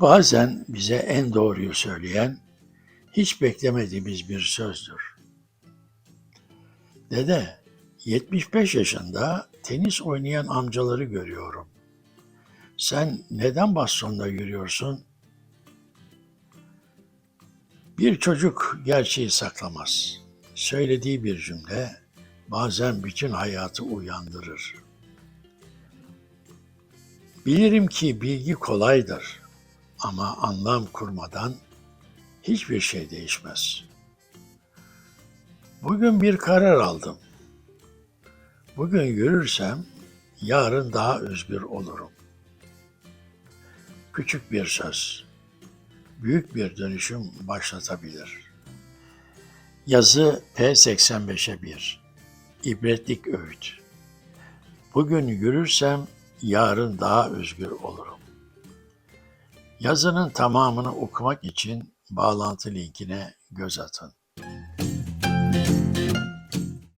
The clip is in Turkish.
Bazen bize en doğruyu söyleyen hiç beklemediğimiz bir sözdür. Dede, 75 yaşında tenis oynayan amcaları görüyorum. Sen neden bastonla yürüyorsun? Bir çocuk gerçeği saklamaz. Söylediği bir cümle bazen bütün hayatı uyandırır. Bilirim ki bilgi kolaydır ama anlam kurmadan hiçbir şey değişmez. Bugün bir karar aldım. Bugün yürürsem yarın daha özgür olurum. Küçük bir söz, büyük bir dönüşüm başlatabilir. Yazı P85'e 1. İbretlik öğüt. Bugün yürürsem yarın daha özgür olurum. Yazının tamamını okumak için bağlantı linkine göz atın.